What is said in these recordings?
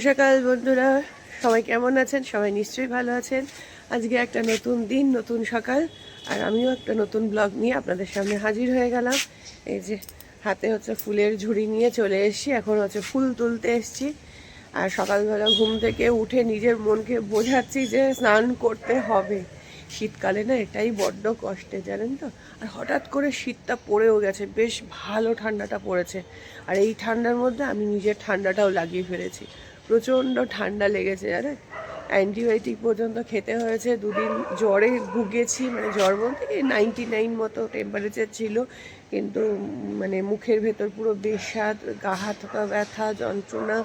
সকাল, বন্ধুরা। সবাই কেমন আছেন? সবাই নিশ্চয়ই ভালো আছেন। আজকে একটা নতুন দিন, নতুন সকাল, আর আমিও একটা নতুন ব্লগ নিয়ে আপনাদের সামনে হাজির হয়ে গেলাম। এই যে, হাতে হচ্ছে ফুলের ঝুড়ি নিয়ে চলে এসেছি। এখন হচ্ছে ফুল তুলতে এসেছি। আর সকালবেলা ঘুম থেকে উঠে নিজের মনকে বোঝাচ্ছি যে স্নান করতে হবে। শীতকালে না এটাই বড্ড কষ্টে, জানেন তো? আর হঠাৎ করে শীতটা পড়েও গেছে। বেশ ভালো ঠান্ডাটা পড়েছে। আর এই ঠান্ডার মধ্যে আমি নিজের ঠান্ডাটাও লাগিয়ে ফেলেছি। প্রচণ্ড ঠান্ডা লেগেছে, জানেন? অ্যান্টিবায়োটিক পর্যন্ত খেতে হয়েছে, দুদিন জ্বরে ভুগেছি মানে জ্বর বলতে কি নাইনটি নাইন মতো টেম্পারেচার ছিল, কিন্তু মানে মুখের ভেতর পুরো বেস্বাদ গা হাত ব্যথা, যন্ত্রণা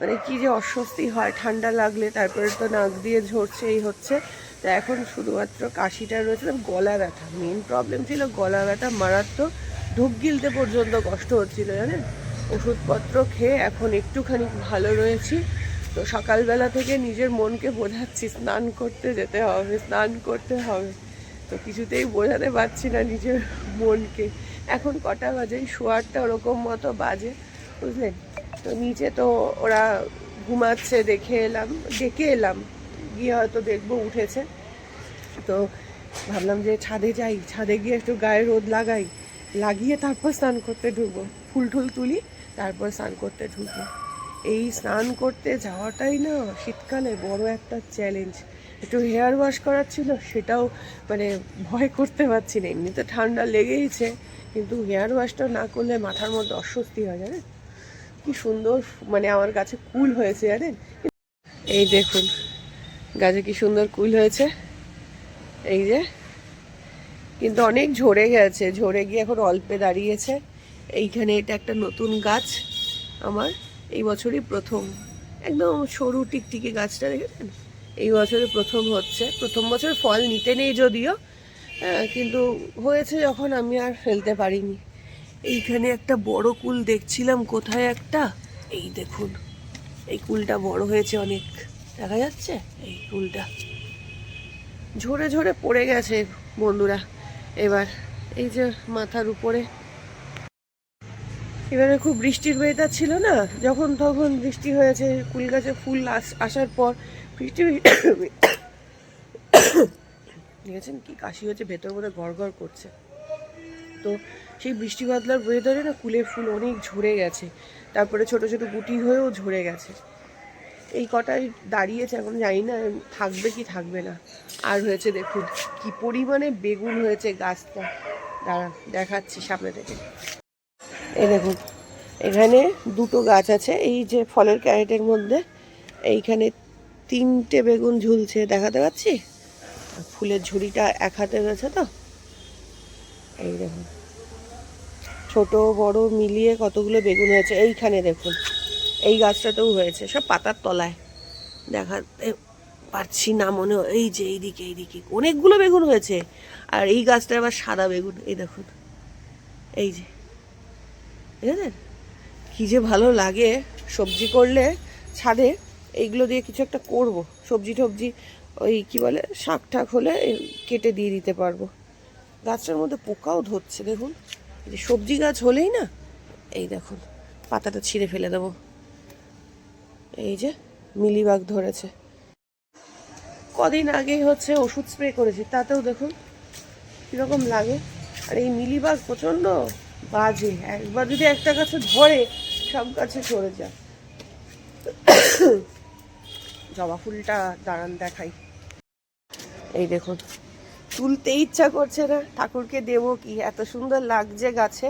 মানে কি যে অস্বস্তি হয়, ঠান্ডা লাগলে তারপরে তো নাক দিয়ে ঝরছে এই হচ্ছে। তো এখন শুধুমাত্র কাশিটা রয়েছে গলা ব্যথা। মেন প্রবলেম ছিল গলা ব্যথা, মারাত্মক ঢুক গিলতে পর্যন্ত কষ্ট হচ্ছিল, জানেন? ওষুধপত্র খেয়ে এখন একটুখানি ভালো রয়েছি। তো সকালবেলা থেকে নিজের মনকে বোঝাচ্ছি, স্নান করতে যেতে হবে, স্নান করতে হবে। তো কিছুতেই বোঝাতে পারছি না নিজের মনকে। এখন কটা বাজে? শোয়ারটা ওরকম মতো বাজে বুঝলেন তো নিচে তো ওরা ঘুমাচ্ছে, দেখে এলাম, ডেকে এলাম। গিয়ে হয়তো দেখব উঠেছে। তো ভাবলাম যে ছাদে যাই, ছাদে গিয়ে একটু গায়ে রোদ লাগাই, লাগিয়ে তারপর স্নান করতে ঢুকবো। ফুল টুল তুলি তারপর স্নান করতে ঢুকবো এই স্নান করতে যাওয়াটাই না শীতকালে বড় একটা চ্যালেঞ্জ একটু হেয়ার ওয়াশ করার ছিল, সেটাও মানে ভয় করতে পারছি না। এমনিতে ঠান্ডা লেগেইছে, কিন্তু হেয়ার ওয়াশটা না করলে মাথার মধ্যে অস্বস্তি হয়, জানেন? কি সুন্দর মানে আমার কাছে কুল হয়েছে, জানেন? এই দেখুন, গাছে কি সুন্দর কুল হয়েছে। এই যে, কিন্তু অনেক ঝরে গেছে। ঝরে গিয়ে এখন অল্পে দাঁড়িয়েছে। এইখানে এটা একটা নতুন গাছ আমার, এই বছরই প্রথম। একদম সরু টিকটিকি গাছটা দেখেছেন? এই বছরে প্রথম হচ্ছে। প্রথম বছর ফল নিতে নেই যদিও কিন্তু হয়েছে যখন, আমি আর ফেলতে পারিনি। এইখানে একটা বড় কুল দেখছিলাম, কোথায় একটা? এই দেখুন, এই কুলটা বড় হয়েছে অনেক। দেখা যাচ্ছে? এই কুলটা। ঝরে ঝরে পড়ে গেছে বন্ধুরা। এবার এই যে মাথার উপরে এবারে খুব বৃষ্টির ওয়েদার ছিল না? যখন তখন বৃষ্টি হয়েছে, কুল গাছে ফুল আস- আসার পর বৃষ্টি দেখেছেন কি কাশি হচ্ছে ভেতর মধ্যে গড় করছে। তো সেই বৃষ্টি বাদলার ওয়েদারে না কুলের ফুল অনেক ঝরে গেছে। তারপরে ছোট ছোট গুটি হয়েও ঝরে গেছে। এই কটাই দাঁড়িয়েছে, এখন জানি না, থাকবে কি থাকবে না। আর হয়েছে দেখুন, কি পরিমাণে বেগুন হয়েছে গাছটা। দাঁড়া দেখাচ্ছি সামনে থেকে। এই দেখুন, এখানে দুটো গাছ আছে, এই যে ফলের ক্যারেটের মধ্যে, এইখানে তিনটে বেগুন ঝুলছে, দেখাতে পাচ্ছি ফুলের ঝুড়িটা এক হাতে রয়েছে তো এই দেখুন, ছোট, বড়, মিলিয়ে কতগুলো বেগুন হয়েছে, এইখানে দেখুন, এই গাছটাতেও হয়েছে, সব পাতার তলায়, দেখাতে পারছি না মনে। এই যে এইদিকে এইদিকে, অনেকগুলো বেগুন হয়েছে, আর এই গাছটা আবার সাদা বেগুন, এই দেখুন, এই যে বুঝলেন কি যে ভালো লাগে সবজি করলে, ছাদে এইগুলো দিয়ে কিছু একটা করব। সবজি টবজি, ওই কি বলে, শাক ঠাক হলে কেটে দিয়ে দিতে পারব। গাছটার মধ্যে পোকাও ধরছে, দেখুন। যে সবজি গাছ হলেই না, এই দেখুন, পাতাটা ছিঁড়ে ফেলে দেবো। এই যে মিলিবাগ ধরেছে। কদিন আগেই হচ্ছে ওষুধ স্প্রে করেছি, তাতেও দেখুন কীরকম লাগে। আর এই মিলিবাগ প্রচণ্ড বাজে। একবার যদি একটা গাছে ধরে, সব গাছে সরে যায়। জবা ফুলটা দাঁড়ান দেখাই। এই দেখুন, তুলতে ইচ্ছা করছে না। ঠাকুরকে দেবো কি? এত সুন্দর লাগছে গাছে।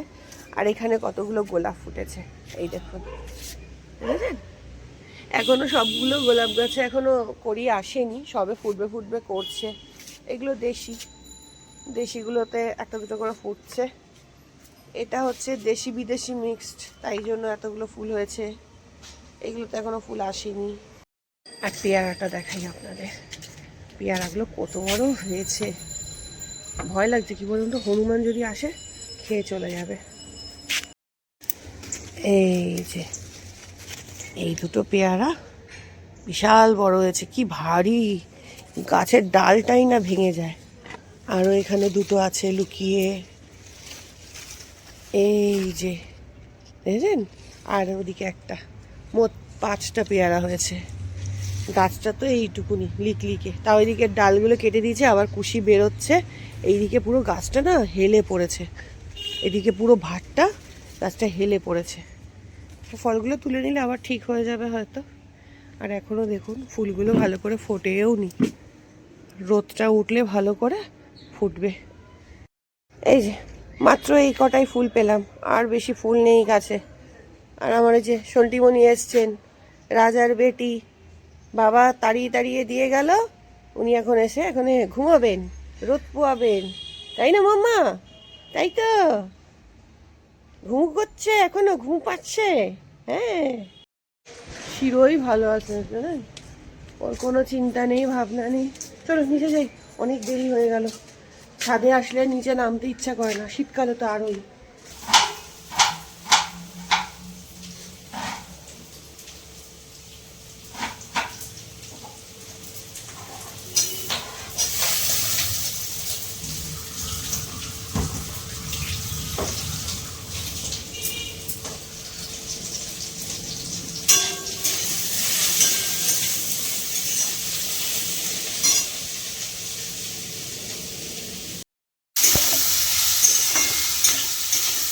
আর এখানে কতগুলো গোলাপ ফুটেছে। এই দেখুন বুঝেছেন এখনও সবগুলো গোলাপ গাছে এখনও করি আসেনি। সবে ফুটবে ফুটবে করছে। এগুলো দেশি। দেশিগুলোতে একটা দুটো করে ফুটছে। এটা হচ্ছে দেশি বিদেশি মিক্সড তাই জন্য এতগুলো ফুল হয়েছে। এগুলো তো এখনও ফুল আসেনি। আর পেয়ারাটা দেখাই আপনাদের। পেয়ারাগুলো কত বড় হয়েছে। ভয় লাগছে কি বলুন তো? হনুমান যদি আসে, খেয়ে চলে যাবে। এই যে, এই দুটো পেয়ারা বিশাল বড় হয়েছে। কি ভারী! গাছের ডালটাই না ভেঙে যায়। আরও এখানে দুটো আছে লুকিয়ে। এই যে, দেখেছেন? আর ওদিকে একটা, মোট পাঁচটা পেয়ারা হয়েছে। গাছটা তো এইটুকুনি, লিক লিকলিকে তাও ওইদিকে ডালগুলো কেটে দিয়েছে, আবার কুশি বেরোচ্ছে। এইদিকে পুরো গাছটা না হেলে পড়েছে। এদিকে পুরো ভাতটা গাছটা হেলে পড়েছে। ফলগুলো তুলে নিলে আবার ঠিক হয়ে যাবে হয়তো। আর এখনও দেখুন, ফুলগুলো ভালো করে ফোটেও নি। রোদটা উঠলে ভালো করে ফুটবে। এই যে মাত্র এই কটাই ফুল পেলাম, আর বেশি ফুল নেই গাছে। আর আমার যে সন্টিমণি এসছেন, রাজার বেটি, বাবা তাড়িয়ে তাড়িয়ে দিয়ে গেল, উনি এখন এসে এখানে ঘুমাবেন, রোদ পোয়াবেন। তাই না মাম্মা? তাই তো। ঘুম করছে, এখনও ঘুম পাচ্ছে। হ্যাঁ। শিরোই ভালো আছে ওর কোনো চিন্তা নেই, ভাবনা নেই। চলো নিচে যাই, অনেক দেরি হয়ে গেল। ছাদে আসলে নিচে নামতে ইচ্ছা করে না। শীতকালে তো আরোই।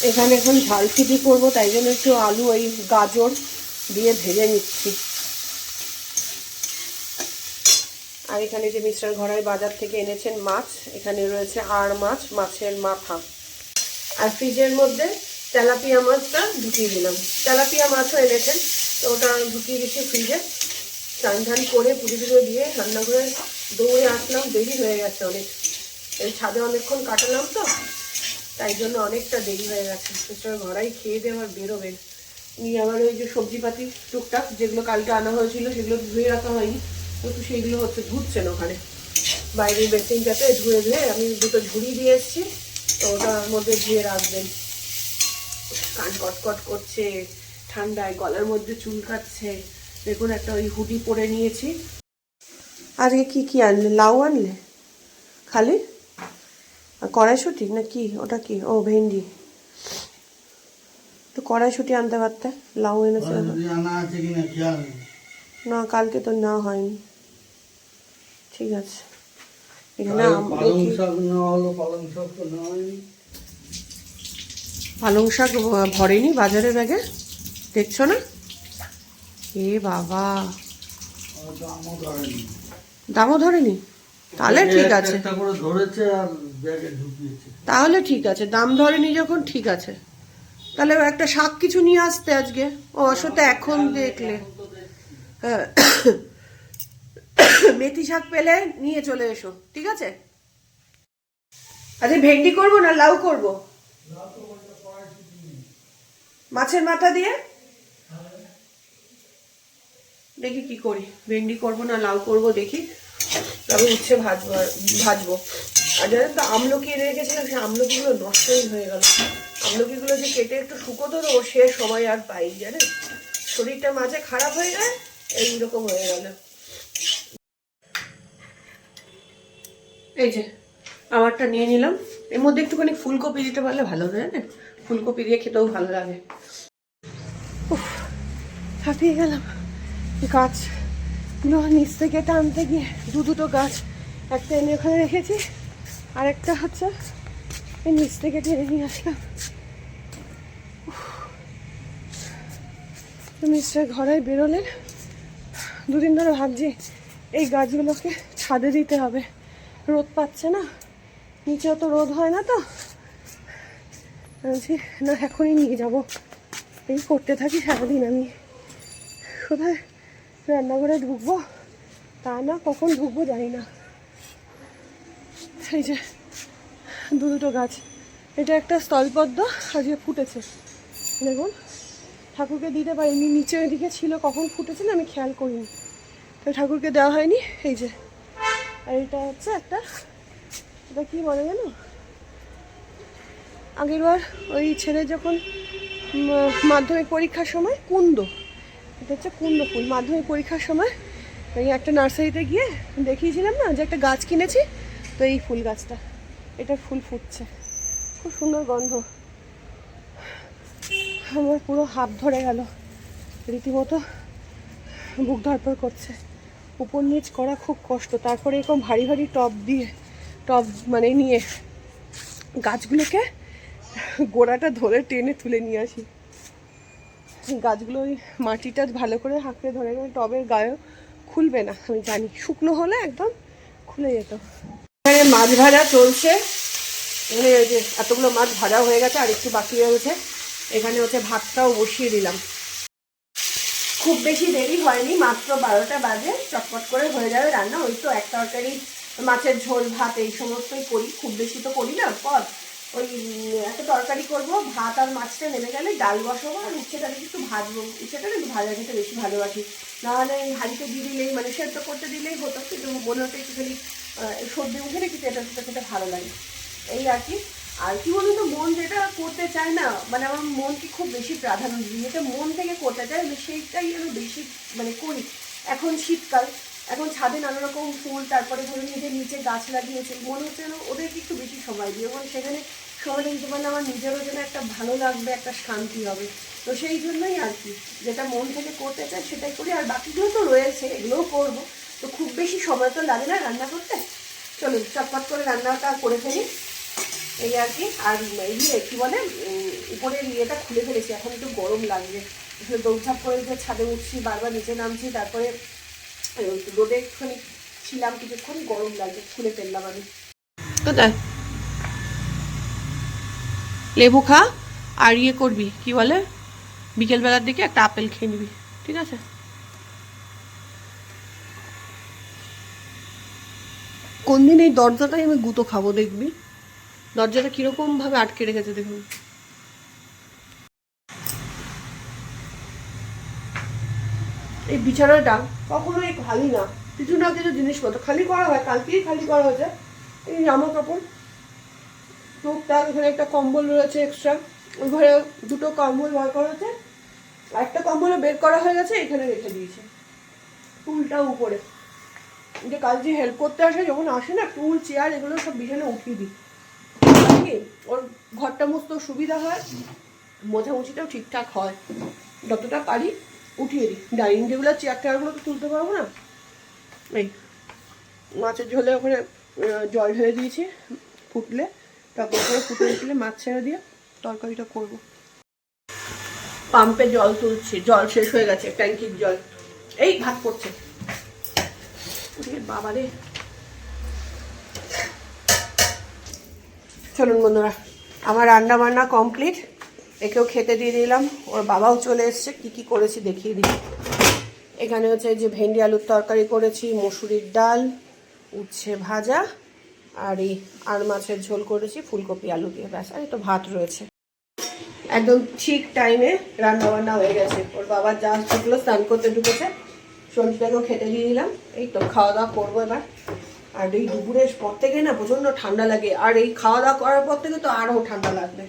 এখানে এখন ঝাল খিচি করব, তাই জন্য একটু আলু, ওই গাজর দিয়ে ভেজে নিচ্ছি। আর এখানে যে মিস্টার ঘরাই বাজার থেকে এনেছেন মাছ, এখানে রয়েছে আর মাছ, মাছের মাথা। আর ফ্রিজের মধ্যে তেলাপিয়া মাছটা ঢুকিয়ে দিলাম। তেলাপিয়া মাছও এনেছেন, তো ওটা ঢুকিয়ে দিচ্ছি ফ্রিজে। চান ঠান করে পুজো টুজো দিয়ে রান্না করে দৌড়ে আসলাম, দেরি হয়ে গেছে অনেক। এই ছাদে অনেকক্ষণ কাটালাম তো তাই জন্য অনেকটা দেরি হয়ে গেছে। মিস্টার ঘরাই খেয়ে দিয়ে আবার বেরোবেন নিয়ে আমার ওই যে সবজিপাতি টুকটাক, যেগুলো কালকে আনা হয়েছিল, সেগুলো ধুয়ে রাখা হয়নি। কিন্তু সেইগুলো হচ্ছে ধুচ্ছেন ওখানে। বাইরের বেসিনটাতে ধুয়ে ধুয়ে আমি দুটো ঝুড়ি দিয়ে এসেছি, তো ওটার মধ্যে ধুয়ে রাখবেন। কান কটকট করছে, ঠান্ডায় গলার মধ্যে চুল কাচ্ছে দেখুন, একটা ওই হুডি পরে নিয়েছি। আজকে কি কি আনলে? লাউ আনলে? খালি? কড়াইশুটি না কি? ওটা কি? ও ভেন্ডি। তো কড়াইশুটি আনতে পারতে? লাউ এনেছে। না কালকে তো না হয়নি। ঠিক আছে। এখানে পালং শাক ভরেনি বাজারে ব্যাগে? দেখছ না? এ বাবা। দামও ধরেনি। দামও ধরেনি? তাহলে ঠিক আছে। তাহলে ঠিক আছে দাম ধরেনি যখন ঠিক আছে। তাহলে একটা শাক কিছু নিয়ে আসতে আজকে। ও অসতে এখন দেখলে। হ্যাঁ। মেথি শাক পেলে নিয়ে চলে এসো ঠিক আছে? আচ্ছা ভেন্ডি করব না লাউ করব? মাছের মাথা দিয়ে? দেখি কি করি। ভেন্ডি করব না লাউ করব দেখি। তবে উচ্ছে ভাজবো ভাজবো। আর জানেন তো আমলকি রেখেছিলাম সেই আমলকিগুলো নষ্টই হয়ে গেল। আমলকিগুলো যে কেটে একটু শুকোতো ও সে সময় আর পাই জানেন? শরীরটা মাঝে খারাপ হয়ে যায় এইরকম হয়ে গেল। এই যে আমারটা নিয়ে নিলাম। এর মধ্যে একটুখানি ফুলকপি দিতে পারলে ভালো হয় জানেন? ফুলকপি দিয়ে খেতেও ভালো লাগে। উফ, হাঁপিয়ে গেলাম। গুলো নিচ থেকে টানতে গিয়ে দু দুটো গাছ, একটা এনে ওখানে রেখেছি, আর একটা হচ্ছে এই নিচ থেকে টেনে নিয়ে আসলাম। মিস্টার ঘরে বেরোলেন দুদিন ধরে ভাবছি, এই গাছগুলোকে ছাদে দিতে হবে। রোদ পাচ্ছে না নিচেও তো রোদ হয় না তো। বলছি না, এখনই নিয়ে যাব। এই করতে থাকি সারাদিন আমি। কোথায়? রান্নাঘরে ঢুকবো। তা না, কখন ঢুকবো জানি না। এই যে, দু দুটো গাছ। এটা একটা স্থলপদ্ম আজকে ফুটেছে। দেখুন, ঠাকুরকে দিতে পারিনি, নিচে ওইদিকে ছিল, কখন ফুটেছে না আমি খেয়াল করিনি। তো ঠাকুরকে দেওয়া হয়নি, এই যে। আর এটা হচ্ছে একটা, এটা কি বলে জানো আগের বার ওই ছেলে যখন মাধ্যমিক পরীক্ষার সময় কুন্দ এটা হচ্ছে কুন্দ ফুল। মাধ্যমিক পরীক্ষার সময় ওই একটা নার্সারিতে গিয়ে দেখিয়েছিলাম না যে একটা গাছ কিনেছি, তো এই ফুল গাছটা। এটা ফুল ফুটছে। খুব সুন্দর গন্ধ। আমার পুরো হাত ধরে গেল। রীতিমতো বুক ধরপড় করছে। উপর নিচ করা খুব কষ্ট। তারপরে এরকম ভারী ভারী টব দিয়ে, টব মানে নিয়ে গাছগুলোকে গোড়াটা ধরে টেনে তুলে নিয়ে আসি। গাছগুলো ওই মাটিটা ভালো করে হাঁকড়ে ধরে গেলে টবের গায়েও খুলবে না, আমি জানি। শুকনো হলে একদম খুলে যেত। এখানে মাছ ভাজা চলছে। এখানে যে এতগুলো মাছ ভাজা হয়ে গেছে, আর একটু বাকি রয়েছে এখানে হচ্ছে ভাতটাও বসিয়ে দিলাম। খুব বেশি দেরি হয়নি, মাত্র বারোটা বাজে, চটপট করে হয়ে যাবে রান্না। ওই তো এক তরকারি, মাছের ঝোল, ভাত, এই সমস্তই করি। খুব বেশি তো করি না, পদ। ওই, একটা তরকারি করব, ভাত আর মাছটা নেমে গেলে ডাল বসাবো আর উচ্ছেটাকে একটু ভাজবো। উচ্ছেটাকে একটু ভাজা খেতে বেশি ভালোবাসি। নাহলে হাঁড়িতে দিয়ে দিলেই মানে সেদ্ধ করতে দিলেই হতো, কিন্তু মনে হতো একটুখানি সর্দি না কিছু এটা সেটা খেতে ভালো লাগে। এই আর কি। আর কি বলুন তো, মন যেটা করতে চায় না মানে আমার মনকে খুব বেশি প্রাধান্য দিই। যেটা মন থেকে করতে চায়, আমি সেইটাই আমি বেশি মানে করি। এখন শীতকাল এখন ছাদে নানা রকম ফুল, তারপরে ধরুন নিজের নিচে গাছ লাগিয়েছে মনে হচ্ছে যেন ওদেরকে একটু বেশি সময় দিই এবং সেখানে সময়টা দিতে পারলে আমার নিজেরও যেন একটা ভালো লাগবে, একটা শান্তি হবে। তো সেই জন্যই আর কি, যেটা মন থেকে করতে চায় সেটাই করি, আর বাকিগুলো তো রয়েছে, এগুলোও করব। তো খুব বেশি সময় তো লাগে না রান্না করতে? চলুন, চটপট করে রান্নাটা করে ফেলি। এই আর কি, আর ইয়ে কি বলে উপরের ইয়েটা খুলে ফেলেছি, এখন একটু গরম লাগবে। দৌড়ঝাপ করে যে ছাদে উঠছি, বারবার নিচে নামছি, তারপরে রোদে একটুখানি ছিলাম কিছুক্ষণ, গরম লাগছে, খুলে ফেললাম আমি। কোথায়? লেবু খা, আর ইয়ে করবি, কি বলে? বিকেলবেলার দিকে একটা আপেল খেয়ে নিবি, ঠিক আছে? কোন দিন এই দরজাটাই আমি গুঁতো খাব দেখবি? দরজাটা কীরকম ভাবে আটকে রেখেছে দেখুন। এই বিছানাটা কখনোই খালি না। কিছু না কিছু জিনিসপত্র খালি করা হয়, কালকেই খালি করা হয়েছে। এই জামা কাপড় টুকটাক এখানে একটা কম্বল রয়েছে এক্সট্রা ঘরে দুটো কম্বল বার করা হয়েছে। একটা কম্বলও বের করা হয়ে গেছে, এখানে রেখে দিয়েছে। টুলটা উপরে। যে কাল যে হেল্প করতে আসে, যখন আসে না, টুল চেয়ার এগুলো সব বিছানে উঠিয়ে দিই। ওর ঘরটা মস্ত সুবিধা হয়। মোছামুছিটাও ঠিকঠাক হয়। যতটা পারি উঠিয়ে দিই। ডাইনিং টেবিল আর চেয়ার টেয়ারগুলো তো তুলতে পারব না। এই মাছের ঝোলে ওখানে জল ঢেলে দিয়েছি ফুটলে। তারপর ওখানে ফুটে উঠলে মাছ ছেড়ে দিয়ে তরকারিটা করব। পাম্পে জল তুলছি, জল শেষ হয়ে গেছে, ট্যাঙ্কির জল। এই ভাত করছে। বাবারে চলুন বন্ধুরা, আমার রান্না বান্না কমপ্লিট। একেও খেতে দিয়ে দিলাম। ওর বাবাও চলে এসছে। কি কি করেছি দেখিয়ে দিই। এখানে হচ্ছে যে ভেন্ডি আলুর তরকারি করেছি, মসুরির ডাল, উচ্ছে ভাজা, আর এই আর মাছের ঝোল করেছি, ফুলকপি আলু দিয়ে। ব্যাস, আর একটু ভাত রয়েছে। একদম ঠিক টাইমে রান্না বান্না হয়ে গেছে। ওর বাবা যা ঢুকলো স্নান করতে ঢুকেছে। সন্ধিটাকেও খেতে দিয়ে দিলাম। এই তো খাওয়া দাওয়া করব এবার। আর এই দুপুরের পর থেকে না প্রচণ্ড ঠান্ডা লাগে। আর এই খাওয়া দাওয়া করার পর থেকে তো আরও ঠান্ডা লাগবে।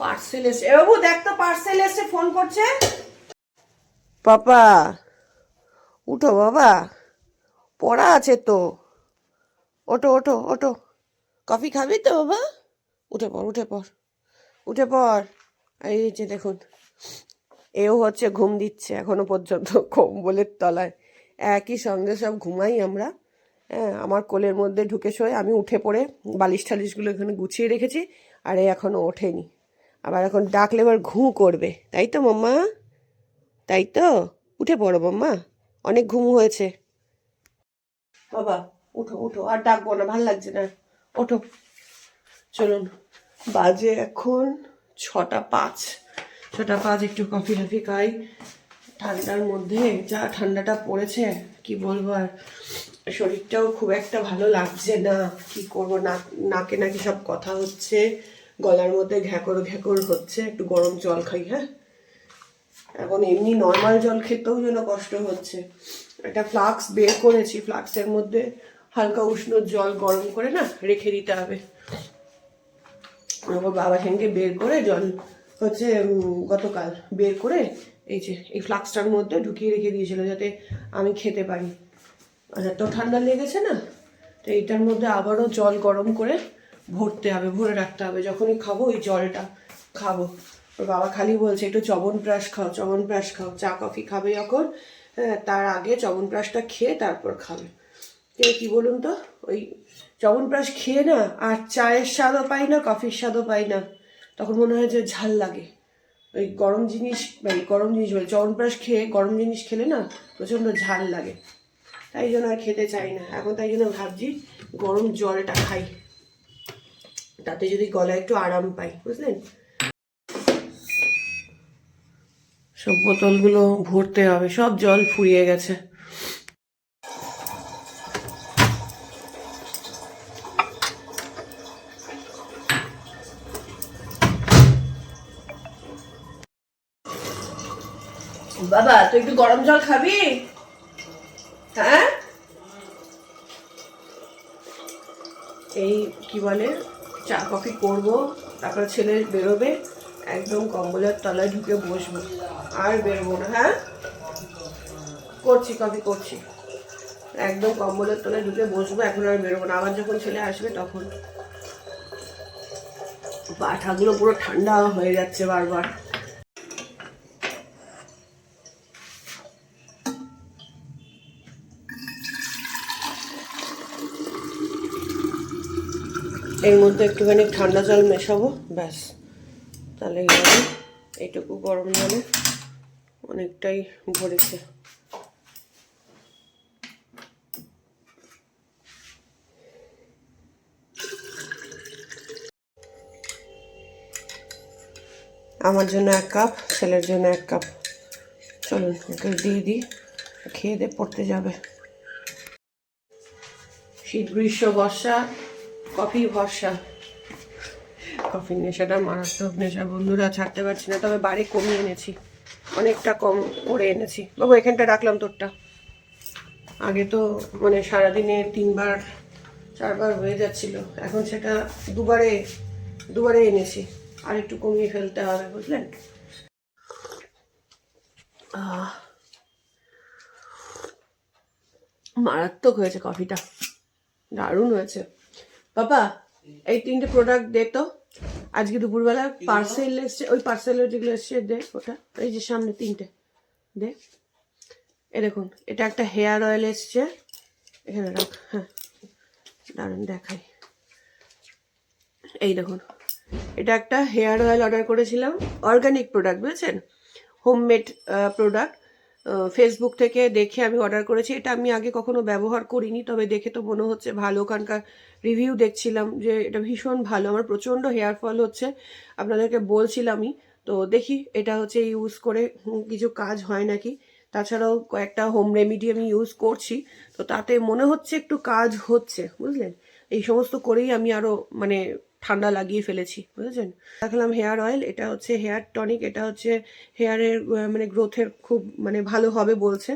পার্সেল এসে বাবু, দেখ তো পার্সেল এসে ফোন করছে। পাপা, উঠো বাবা, পড়া আছে তো। ওঠো ওঠো ওঠো। কফি খাবি তো বাবা? উঠে পড় উঠে পড় উঠে পড়। এই যে দেখুন, এও হচ্ছে ঘুম দিচ্ছে এখনও পর্যন্ত, কম্বলের তলায়। একই সঙ্গে সব ঘুমাই আমরা। হ্যাঁ আমার কোলের মধ্যে ঢুকে শোয়, আমি উঠে পড়ে বালিশ টালিশগুলো এখানে গুছিয়ে রেখেছি, আর এ এখনও ওঠেনি। আবার এখন ডাকলে এবার ঘুম করবে। তাই তো, মাম্মা? তাই তো? উঠে পড়ো, মাম্মা। অনেক ঘুম হয়েছে। বাবা, উঠো উঠো। আর ডাকবো না, ভালো লাগছে না। ওঠো। চলুন। বাজে এখন ছটা পাঁচ। ছটা পাঁচ, একটু কফি টফি খাই। ঠান্ডার মধ্যে যা ঠান্ডাটা পড়েছে, কি বলব আর? শরীরটাও খুব একটা ভালো লাগছে না। কি করব? না, নাকে নাকি সব কথা হচ্ছে। গলার মধ্যে ঘ্যাকর ঘ্যাকর হচ্ছে, একটু গরম জল খাই হ্যাঁ? এখন এমনি নর্মাল জল খেতেও যেন কষ্ট হচ্ছে। একটা ফ্লাক্স বের করেছি ফ্লাক্সের মধ্যে হালকা উষ্ণ জল গরম করে না রেখে দিতে হবে। আমার বাবা সেনকে বের করে জল হচ্ছে গতকাল বের করে এই যে, এই ফ্লাক্সটার মধ্যে ঢুকিয়ে রেখে দিয়েছিল যাতে আমি খেতে পারি। আর এত ঠান্ডা লেগেছে না, তো এইটার মধ্যে আবারও জল গরম করে ভরতে হবে, ভরে রাখতে হবে। যখনই খাব, ওই জলটা খাব। ওর বাবা খালি বলছে, একটু চবন প্রাশ খাও চবন প্রাশ খাও। চা, কফি খাবে যখন হ্যাঁ তার আগে চবনপ্রাশটা খেয়ে তারপর খাবে। কি বলুন তো? ওই চবনপ্রাশ খেয়ে না, আর চায়ের স্বাদও পাই না, কফির স্বাদও পাই না। তখন মনে হয় যে ঝাল লাগে। ওই গরম জিনিস মানে গরম জিনিস বলে চবনপ্রাশ খেয়ে গরম জিনিস খেলে না প্রচণ্ড ঝাল লাগে। তাই জন্য আর খেতে চাই না। এখন তাই জন্য ভাবছি গরম জলটা খাই। তাতে যদি গলায় একটু আরাম পাই বুঝলেন? সব বোতলগুলো ভরতে হবে সব জল ফুরিয়ে গেছে। বাবা তুই একটু গরম জল খাবি? হ্যাঁ? এই কি বলে? চা কফি করব, তারপর ছেলে বেরোবে, একদম কম্বলের তলায় ঢুকে বসবো। আর বেরোবো না হ্যাঁ? করছি, কফি করছি। একদম কম্বলের তলায় ঢুকে বসবো, এখন আর বেরোবো না। আবার যখন ছেলে আসবে তখন। পাঠাগুলো পুরো ঠান্ডা হয়ে যাচ্ছে বারবার। এর মধ্যে একটুখানি ঠান্ডা জল মেশাবো, ব্যাস। তাহলে এইটুকু গরম জলে অনেকটাই ভরেছে। আমার জন্য এক কাপ, ছেলের জন্য এক কাপ। চলুন, ওকে দিয়ে দিই, খেয়ে দিয়ে পড়তে যাবে। শীত, গ্রীষ্ম, বর্ষা কফি ভরসা। কফির নেশাটা মারাত্মক নেশা, বন্ধুরা ছাড়তে পারছি না, তবে বাড়ি কমিয়ে এনেছি। অনেকটা কম করে এনেছি। বাবু, এখানটা রাখলাম তোরটা। আগে তো মানে সারাদিনে তিনবার, চারবার হয়ে যাচ্ছিল। এখন সেটা দুবারে দুবারে এনেছি। আর একটু কমিয়ে ফেলতে হবে, বুঝলেন? মারাত্মক হয়েছে কফিটা। দারুণ হয়েছে। বাবা এই তিনটে প্রোডাক্ট দে তো। আজকে দুপুরবেলা পার্সেল এসছে ওই পার্সেলের যেগুলো এসছে দে ওটা। এই যে সামনে তিনটে। দে। এ দেখুন এটা একটা হেয়ার অয়েল এসছে। এখানে রাখ হ্যাঁ। দারুণ দেখাই। এই দেখুন এটা একটা হেয়ার অয়েল অর্ডার করেছিলাম। অর্গানিক প্রোডাক্ট বুঝেছেন? হোমমেড প্রোডাক্ট ফেসবুক থেকে দেখে আমি অর্ডার করেছি। এটা আমি আগে কখনো ব্যবহার করিনি, তবে দেখে তো মনে হচ্ছে ভালো। ওখানকার রিভিউ দেখছিলাম যে এটা ভীষণ ভালো। আমার প্রচণ্ড হেয়ার ফল হচ্ছে, আপনাদেরকে বলছিলামই। তো দেখি এটা হচ্ছে ইউজ করে কিছু কাজ হয় নাকি। তাছাড়াও কয়েকটা হোম রেমিডি আমি ইউজ করছি। তো তাতে মনে হচ্ছে একটু কাজ হচ্ছে, বুঝলেন? এই সমস্ত করেই আমি আরও মানে ঠান্ডা লাগিয়ে ফেলেছি বুঝেছেন? দেখলাম হেয়ার অয়েল এটা হচ্ছে হেয়ার টনিক এটা হচ্ছে হেয়ারের মানে গ্রোথের খুব মানে ভালো হবে বলছে।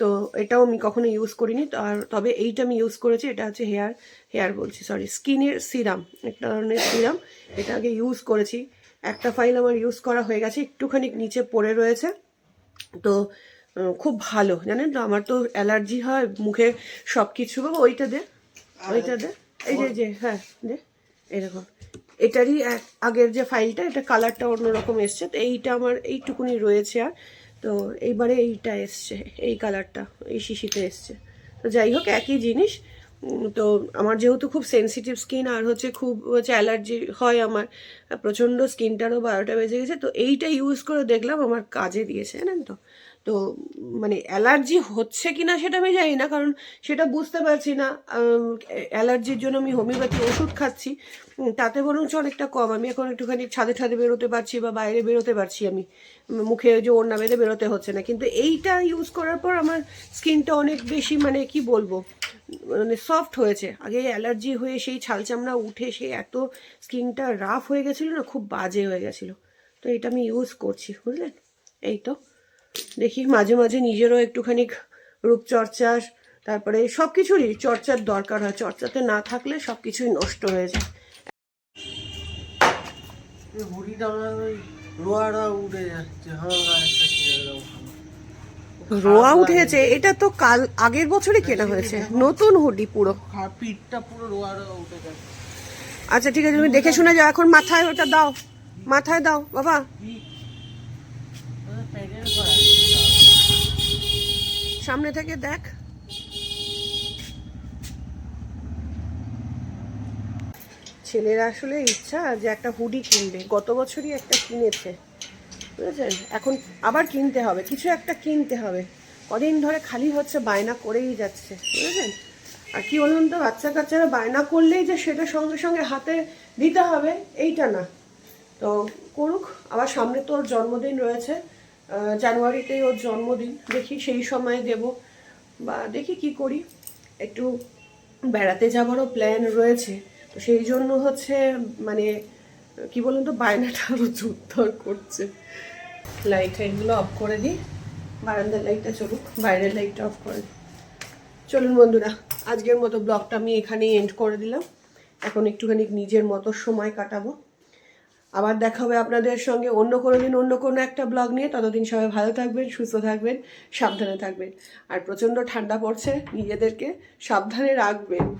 তো এটাও আমি কখনো ইউজ করিনি আর তবে এইটা আমি ইউজ করেছি এটা হচ্ছে হেয়ার হেয়ার বলছি সরি স্কিনের সিরাম একটা ধরনের সিরাম এটা আগে ইউজ করেছি। একটা ফাইল আমার ইউজ করা হয়ে গেছে একটুখানি নিচে পড়ে রয়েছে। তো খুব ভালো জানেন তো? আমার তো অ্যালার্জি হয় মুখে সব কিছু বাবা ওইটা দে ওইটা দে এই যে এই যে হ্যাঁ দে। এরকম। এটারই এক আগের যে ফাইলটা এটা কালারটা অন্যরকম এসছে। তো এইটা আমার এইটুকুনি রয়েছে আর। তো এইবারে এইটা এসছে, এই কালারটা এই শিশিতে এসছে। তো যাই হোক, একই জিনিস। তো আমার যেহেতু খুব সেনসিটিভ স্কিন আর হচ্ছে খুব হচ্ছে অ্যালার্জি হয় আমার, প্রচণ্ড স্কিনটারও বারোটা বেজে গেছে। তো এইটা ইউজ করে দেখলাম, আমার কাজে দিয়েছে, জানেন তো? তো মানে অ্যালার্জি হচ্ছে কি না সেটা আমি জানি না, কারণ সেটা বুঝতে পারছি না। অ্যালার্জির জন্য আমি হোমিওপ্যাথি ওষুধ খাচ্ছি। তাতে বরঞ্চ অনেকটা কম। আমি এখন একটুখানি ছাদে ছাদে বেরোতে পারছি বা বাইরে বেরোতে পারছি আমি। মুখে যে ওড়না বেঁধে বেরোতে হচ্ছে না। কিন্তু এইটা ইউজ করার পর আমার স্কিনটা অনেক বেশি মানে কি বলব মানে সফট হয়েছে। আগে অ্যালার্জি হয়ে সেই ছাল চামড়া উঠে সেই এত স্কিনটা রাফ হয়ে গেছিল না, খুব বাজে হয়ে গেছিল। তো এটা আমি ইউজ করছি, বুঝলেন? এই তো। দেখি মাঝে মাঝে নিজেরও একটুখানি রূপচর্চা তারপরে সব কিছুরই চর্চার দরকার হয়। চর্চাতে না থাকলে সব কিছুই নষ্ট হয়ে যায়। দাও রোয়া উঠেছে? এটা তো কাল আগের বছরই কেনা হয়েছে। নতুন হুডি পুরো। পিঠটা পুরো রোয়াটা উঠে আচ্ছা ঠিক আছে তুমি দেখে শুনে যাও। এখন মাথায় ওটা দাও। মাথায় দাও বাবা কি? ওটা প্যাকেট করা সামনে থেকে দেখ। ছেলের আসলে ইচ্ছা যে একটা হুডি কিনবে। গত বছরই একটা কিনেছে। বুঝেছেন? এখন আবার কিনতে হবে। কিছু একটা কিনতে হবে। কদিন ধরে খালি হচ্ছে, বায়না করেই যাচ্ছে। বুঝেছেন? আর কি বলুন তো বাচ্চা কাচ্চারা বায়না করলেই যে সেটা সঙ্গে সঙ্গে হাতে দিতে হবে, এইটা না। তো করুক, আবার সামনে তো ওর জন্মদিন রয়েছে। জানুয়ারিতেই ওর জন্মদিন। দেখি সেই সময় দেব বা দেখি কি করি। একটু বেড়াতে যাবারও প্ল্যান রয়েছে। তো সেই জন্য হচ্ছে মানে কি বলুন তো, বায়নাটা আরও জোরদার করছে। লাইট এগুলো অফ করে দিই। বারান্দার লাইটটা চলুক, বাইরের লাইটটা অফ করে দিই। চলুন বন্ধুরা, আজকের মতো ব্লগটা আমি এখানেই এন্ড করে দিলাম। এখন একটুখানি নিজের মতো সময় কাটাবো। আবার দেখা হবে আপনাদের সঙ্গে অন্য কোনো দিন, অন্য কোনো একটা ব্লগ নিয়ে। ততদিন সবাই ভালো থাকবেন, সুস্থ থাকবেন, সাবধানে থাকবেন। আর প্রচণ্ড ঠান্ডা পড়ছে, নিজেদেরকে সাবধানে রাখবেন।